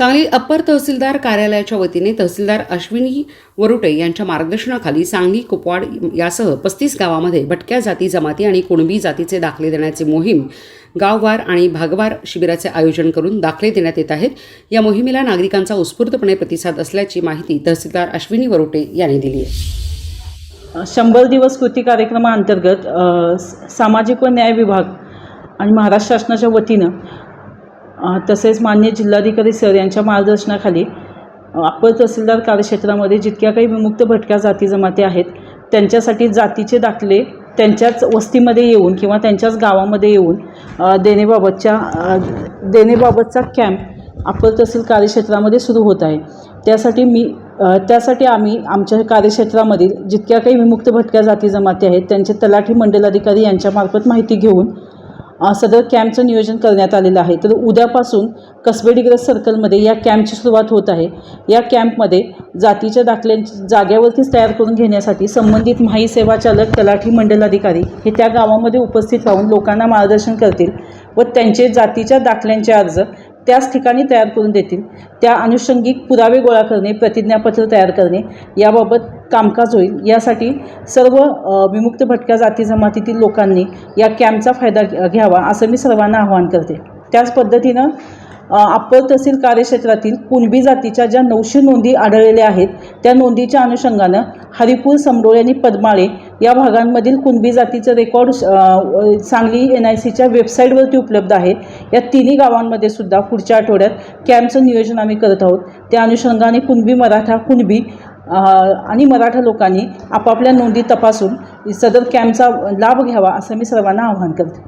Sangli upper तहसीलदार कार्यालयाच्या वतीने तहसीलदार अश्विनी वरुटे यांच्या मार्गदर्शनाखाली सांगली कुपवाड यासह पस्तीस गावामध्ये भटक्या जाती जमाती आणि कुणबी जातीचे दाखले देण्याची मोहीम गाववार आणि भागवार शिबिराचे आयोजन करून दाखले देण्यात येत आहेत. या मोहिमेला नागरिकांचा उत्स्फूर्तपणे प्रतिसाद असल्याची माहिती तहसीलदार अश्विनी वरुटे यांनी दिली आहे. शंभर दिवस कृती कार्यक्रमाअंतर्गत सामाजिक व न्याय विभाग आणि महाराष्ट्र शासनाच्या वतीनं तसेच मान्य जिल्हाधिकारी सर यांच्या मार्गदर्शनाखाली अप्पर तहसीलदार कार्यक्षेत्रामध्ये जितक्या काही विमुक्त भटक्या जाती जमाती आहेत त्यांच्यासाठी जातीचे दाखले त्यांच्याच वस्तीमध्ये येऊन किंवा त्यांच्याच गावामध्ये येऊन देणेबाबतच्या देणेबाबतचा कॅम्प अप्पर तहसील कार्यक्षेत्रामध्ये सुरू होत आहे. त्यासाठी मी त्यासाठी आम्ही आमच्या कार्यक्षेत्रामधील जितक्या काही विमुक्त भटक्या जाती जमाती आहेत त्यांचे तलाठी मंडलाधिकारी यांच्यामार्फत माहिती घेऊन सदर कॅम्पचं नियोजन करण्यात आलेलं आहे. तर उद्यापासून कसबे सर्कलमध्ये या कॅम्पची सुरुवात होत आहे. या कॅम्पमध्ये जातीच्या दाखल्यांची जाग्यावरतीच तयार करून घेण्यासाठी संबंधित माही सेवा चालक तलाठी मंडलाधिकारी हे त्या गावामध्ये उपस्थित राहून लोकांना मार्गदर्शन करतील व त्यांचे जातीच्या दाखल्यांचे अर्ज त्याच ठिकाणी तयार करून देतील. त्या अनुषंगिक पुरावे गोळा करणे प्रतिज्ञापत्र तयार करणे याबाबत कामकाज होईल यासाठी सर्व विमुक्त भटक्या जाती जमातीतील लोकांनी या कॅम्पचा फायदा घ्यावा असं मी सर्वांना आवाहन करते. त्याच पद्धतीनं अप्पर तहसील कार्यक्षेत्रातील कुणबी जातीच्या ज्या नऊशे नोंदी आढळलेल्या आहेत त्या नोंदीच्या अनुषंगानं हरिपूर समडोळे आणि पद्माळे या भागांमधील कुणबी जातीचं रेकॉर्ड सांगली एन आय सीच्या वेबसाईटवरती उपलब्ध आहे. या तिन्ही गावांमध्ये सुद्धा पुढच्या आठवड्यात कॅम्पचं नियोजन आम्ही करत आहोत. त्या अनुषंगाने कुणबी मराठा कुणबी आणि मराठा लोकांनी आपापल्या नोंदी तपासून सदर कॅम्पचा लाभ घ्यावा असं मी सर्वांना आवाहन करते.